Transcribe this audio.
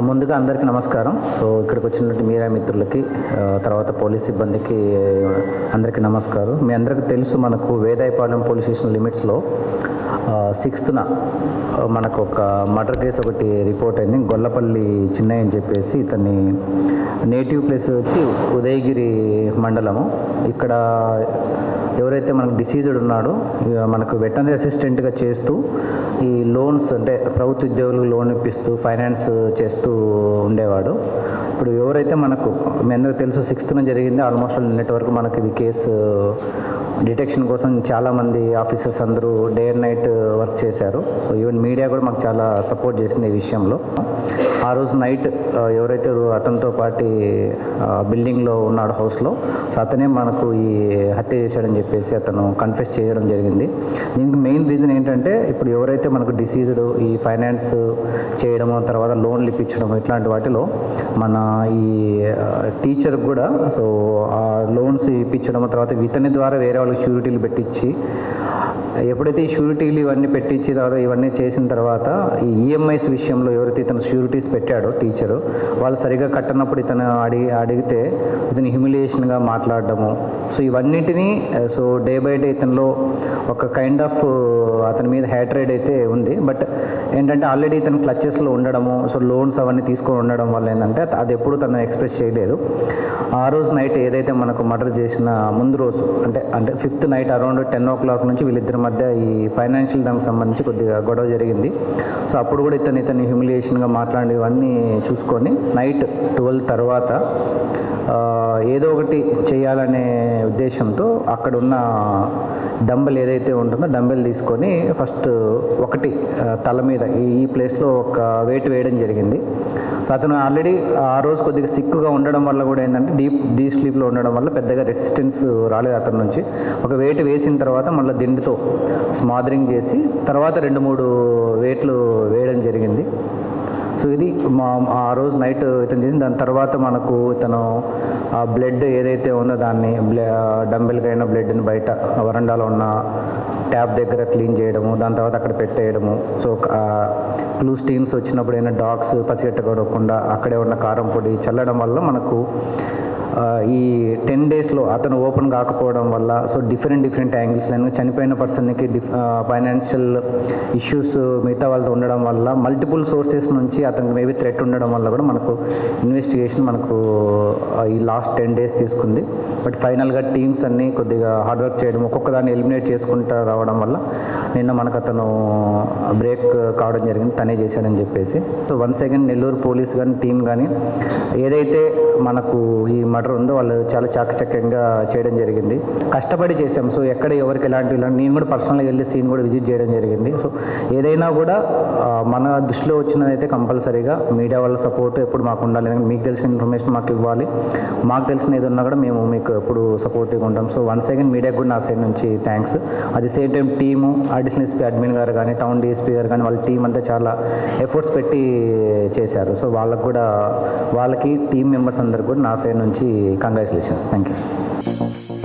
ముందుగా అందరికీ నమస్కారం. సో ఇక్కడికి వచ్చినటువంటి మీరా మిత్రులకి తర్వాత పోలీస్ సిబ్బందికి అందరికీ నమస్కారం. మీ అందరికీ తెలుసు మనకు వేదాయపాలెం పోలీస్ స్టేషన్ లిమిట్స్లో సిక్స్త్న మనకు ఒక మర్డర్ కేసు ఒకటి రిపోర్ట్ అయింది. గొల్లపల్లి చిన్నయ్య అని చెప్పేసి ఇతన్ని నేటివ్ ప్లేస్ వచ్చి ఉదయగిరి మండలము. ఇక్కడ ఎవరైతే మనకు డిసీజ్డ్ ఉన్నాడో మనకు వెటనరీ అసిస్టెంట్గా చేస్తూ ఈ లోన్స్ అంటే ప్రభుత్వ ఉద్యోగులకు లోన్ ఇప్పిస్తూ ఫైనాన్స్ చేస్తూ ఉండేవాడు. ఇప్పుడు ఎవరైతే మనకు మీ అందరికీ తెలుసు సిక్స్త్న జరిగింది ఆల్మోస్ట్ నిన్నటి వరకు మనకి ఇది కేసు డిటెక్షన్ కోసం చాలామంది ఆఫీసర్స్ అందరూ డే అండ్ నైట్ వర్క్ చేశారు. సో ఈవెన్ మీడియా కూడా మాకు చాలా సపోర్ట్ చేసింది ఈ విషయంలో. ఆ రోజు నైట్ ఎవరైతే అతనితో పాటి బిల్డింగ్లో ఉన్నాడు హౌస్లో సో అతనే మనకు ఈ హత్య చేశాడని చెప్పేసి అతను కన్ఫెస్ చేయడం జరిగింది. దీనికి మెయిన్ రీజన్ ఏంటంటే ఇప్పుడు ఎవరైతే మనకు డిసీజ్డ్ ఈ ఫైనాన్స్ చేయడము తర్వాత లోన్లు ఇప్పించడం ఇట్లాంటి వాటిలో మన ఈ టీచర్ కూడా సో ఆ లోన్స్ ఇప్పించడం తర్వాత ఇతని ద్వారా వేరే వాళ్ళు వాళ్ళకి షూరిటీలు పెట్టించి ఎప్పుడైతే షూరిటీలు ఇవన్నీ పెట్టించి తర్వాత ఇవన్నీ చేసిన తర్వాత ఈ ఈఎంఐస్ విషయంలో ఎవరైతే ఇతను షూరిటీస్ పెట్టాడో టీచరు వాళ్ళు సరిగా కట్టనప్పుడు ఇతను అడిగి అడిగితే ఇతను హ్యూమిలియేషన్గా మాట్లాడడము. సో ఇవన్నిటినీ సో డే బై డే ఇతనిలో ఒక కైండ్ ఆఫ్ అతని మీద హ్యాట్రేడ్ అయితే ఉంది. బట్ ఏంటంటే ఆల్రెడీ ఇతను క్లచెస్లో ఉండడము సో లోన్స్ అవన్నీ తీసుకొని ఉండడం వల్ల ఏంటంటే అది ఎప్పుడు తను ఎక్స్ప్రెస్ చేయలేదు. ఆ రోజు నైట్ ఏదైతే మనకు మర్డర్ చేసిన ముందు రోజు అంటే అంటే fifth night around ten o'clock నుంచి వీళ్ళిద్దరి మధ్య ఈ ఫైనాన్షియల్ దానికి సంబంధించి కొద్దిగా గొడవ జరిగింది. సో అప్పుడు కూడా ఇతను ఇతను హ్యూమిలియేషన్గా మాట్లాడి ఇవన్నీ చూసుకొని నైట్ ట్వెల్వ్ తర్వాత ఏదో ఒకటి చేయాలనే ఉద్దేశంతో అక్కడున్న డంబెల్ ఏదైతే ఉంటుందో డంబెల్ తీసుకొని ఫస్ట్ ఒకటి తల మీద ఈ ఈ ప్లేస్లో ఒక వెయిట్ వేయడం జరిగింది. సో అతను ఆల్రెడీ ఆ రోజు కొద్దిగా సిక్కుగా ఉండడం వల్ల కూడా ఏంటంటే డీప్ డీప్ స్లీప్లో ఉండడం వల్ల పెద్దగా రెసిస్టెన్స్ రాలేదు అతని నుంచి. ఒక వెయిట్ వేసిన తర్వాత మళ్ళీ దిండుతో స్మాదరింగ్ చేసి తర్వాత రెండు మూడు వెయిట్లు వేయడం జరిగింది. సో ఇది మా ఆ రోజు నైట్ ఇతను చేసింది దాని తర్వాత మనకు ఇతను ఆ బ్లడ్ ఏదైతే ఉందో దాన్ని డంబెల్కి అయిన బ్లడ్ని బయట వరండాలో ఉన్న ట్యాప్ దగ్గర క్లీన్ చేయడము దాని తర్వాత అక్కడ పెట్టేయడము. సో క్లూస్ టీమ్స్ వచ్చినప్పుడు ఏమైనా డాగ్స్ పసిగట్టకూడకుండా అక్కడే ఉన్న కారం పొడి చల్లడం వల్ల మనకు ఈ టెన్ డేస్లో అతను ఓపెన్ కాకపోవడం వల్ల సో డిఫరెంట్ డిఫరెంట్ యాంగిల్స్ చనిపోయిన పర్సన్కి ఫైనాన్షియల్ ఇష్యూస్ మిగతా వాళ్ళతో ఉండడం వల్ల మల్టిపుల్ సోర్సెస్ నుంచి అతనికి మేబీ థ్రెట్ ఉండడం వల్ల కూడా మనకు ఇన్వెస్టిగేషన్ మనకు ఈ లాస్ట్ టెన్ డేస్ తీసుకుంది. బట్ ఫైనల్గా టీమ్స్ అన్నీ కొద్దిగా హార్డ్ వర్క్ చేయడం ఒక్కొక్క దాన్ని ఎలిమినేట్ చేసుకుంటూ రావడం వల్ల నిన్న మనకు అతను బ్రేక్ కావడం జరిగింది తనే చేశాడని చెప్పేసి. So one second Nellore police కానీ టీం కానీ ఏదైతే మనకు ఈ మర్డర్ ఉందో వాళ్ళు చాలా చాకచక్యంగా చేయడం జరిగింది. కష్టపడి చేసాం సో ఎక్కడ ఎవరికి ఎలాంటి ఇలాంటి నేను కూడా పర్సనల్గా వెళ్ళి సీన్ కూడా విజిట్ చేయడం జరిగింది. సో ఏదైనా కూడా మన దృష్టిలో వచ్చినదైతే కంపల్సరీగా మీడియా వాళ్ళ సపోర్ట్ ఎప్పుడు మాకు ఉండాలి. మీకు తెలిసిన ఇన్ఫర్మేషన్ మాకు ఇవ్వాలి. మాకు తెలిసిన ఏది ఉన్నా కూడా మేము మీకు ఎప్పుడు సపోర్టివ్గా ఉంటాం సో వన్ సెకండ్ మీడియా కూడా నా సైడ్ నుంచి thanks at the same time team additional SP admin గారు కానీ టౌన్ డిఎస్పీ గారు కానీ వాళ్ళ టీం అంతా చాలా ఎఫర్ట్స్ పెట్టి చేశారు. సో వాళ్ళకు కూడా వాళ్ళకి టీం మెంబర్స్ అందరికి కూడా నా సైడ్ నుంచి కంగ్రాచులేషన్స్ థ్యాంక్ యూ